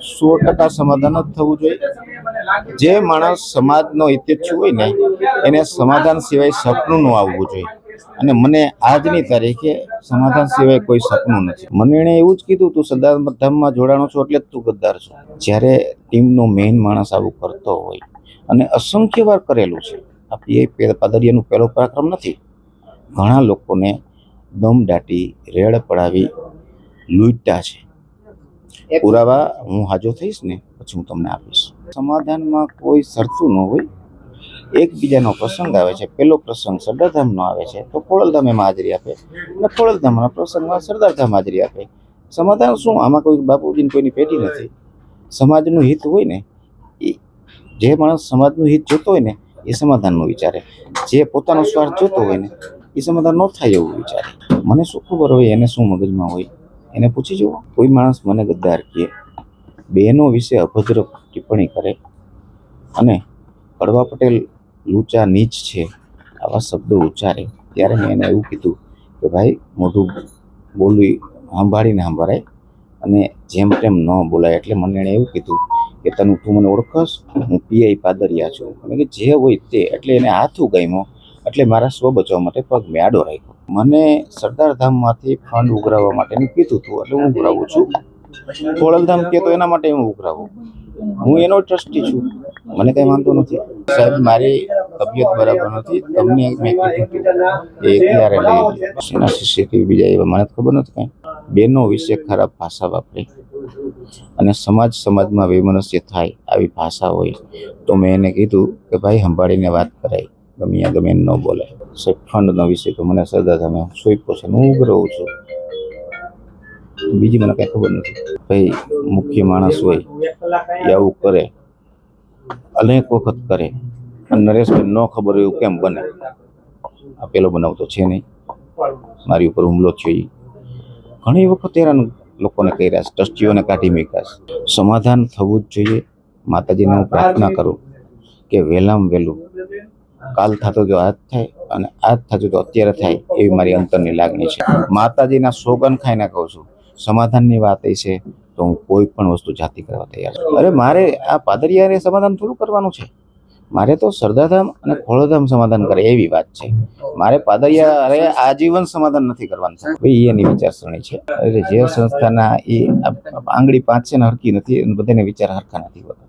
સો ટકા સમાધાન જ થવું જોઈએ. જે માણસ સમાજનો હિતેચ્છુ હોય ને, એને સમાધાન સિવાય સપનું ન આવવું જોઈએ. અને મને આજની તારીખે સમાધાન સિવાય કોઈ સપનું નથી. મને એણે એવું જ કીધું, તું સરદાર ધામમાં જોડાણો છો એટલે તું ગદ્દાર છો. જ્યારે ટીમનો મેઇન માણસ આવું કરતો હોય. અને અસંખ્ય વાર કરેલું છે. આ પીએ પાદરિયાનું પહેલો પરાક્રમ નથી. ઘણા લોકોને દમ દાટી, રેડ પડાવી લૂંટા છે. પુરાવા હું હાજો થઈશ ને પછી હું તમને આપીશ. સમાધાનમાં કોઈ સરતું ન હોય. એકબીજાનો પ્રસંગ આવે છે. પેલો પ્રસંગ સરદારધામનો આવે છે. તો ખોડલધામ એમાં હાજરી આપે. અને ખોડલધામના પ્રસંગમાં સરદારધામ હાજરી આપે. સમાધાન શું? આમાં કોઈ બાપુજીની કોઈની પેટી નથી. સમાજનું હિત હોય ને, એ જે માણસ સમાજનું હિત જોતો હોય ને, એ સમાધાનનું વિચારે. જે પોતાનો સ્વાર્થ જોતો હોય ને, એ સમાધાન ન થાય એવું વિચારે. મને શું ખબર હોય, એને શું મગજમાં હોય? એને પૂછી જુઓ. કોઈ માણસ મને ગદ્દાર કહે, બહેનો વિશે અભદ્ર ટિપ્પણી કરે અને કડવા પટેલ લૂચા નીચ છે, આવા શબ્દો ઉચ્ચારે, ત્યારે મેં એને એવું કીધું કે ભાઈ, મોઢું બોલવી સંભાળીને સાંભળાય અને જેમ તેમ ન બોલાય. એટલે મને એણે એવું કીધું કે, તને તું મને ઓળખસ? હું પીઆઈ પાદરિયા છું. કે જે હોય તે. એટલે એને હાથ ઉગામ્યો એટલે મારા સ્વ બચવા માટે પગ મેં આડો રાખ્યો. મને સરદારધામમાંથી ફંડ ઉઘરાવવા માટેનું કીધું હતું, એટલે હું ઉઘરાવું છું. ખોડલધામ કે તો એના માટે હું ઉઘરાવું. હું એનો ટ્રસ્ટી છું. મને કઈ વાંધો નથી. સાહેબ, મારી તબિયત બરાબર નથી. તમને મેં કીધું હતું એ ક્યારે લઈ એના સીસીટીવી બીજા એવા, મને ખબર નથી કાંઈ. બેનો વિશે ખરાબ ભાષા વાપરે. અને સમાજ સમાજમાં વૈમનસ્ય થાય, આવી ભાષા હોય, તો મેં એને કીધું કે ભાઈ, સંભાળીને વાત કરાય. ગમે ત્યાં ગમે ન બોલે. સાહેબ ફંડનો વિષય તો મને સરદાર તમે સોંપ્યો છે હું હું રહું છું. બીજી મને કઈ ખબર નથી. ભાઈ, મુખ્ય માણસ હોય એ આવું કરે, અનેક વખત કરે અને નરેશભાઈ ન ખબર એવું કેમ બને? આ પેલો બનાવ તો છે નહીં. મારી ઉપર હુમલો થયો ઘણી વખત હેરાન લોકોને કર્યા છે, ટ્રસ્ટીઓને કાઢી મૂક્યા સમાધાન થવું જ જોઈએ. માતાજીને હું પ્રાર્થના કરું કે વહેલામાં વહેલું કાલ થતો જો આજ થાય અને આજ થતું તો અત્યારે થાય એવી મારી અંતરની લાગણી છે. માતાજીના સોગન ખાઈને કહું છું, સમાધાનની વાત એ છે તો હું કોઈ પણ વસ્તુ જાતિ કરવા તૈયાર છું. અરે મારે આ પાદરિયાને સમાધાન થોડું કરવાનું છે. મારે તો સરદારધામ અને ખોળોધામ સમાધાન કરે એવી વાત છે. મારે પાદરિયા અરે આજીવન સમાધાન નથી કરવાનું. ભાઈ એ એની વિચારસરણી છે. એટલે જે સંસ્થાના એ આંગળી પાંચ છે ને હરકી નથી બધાને વિચાર હરખા નથી હોતા.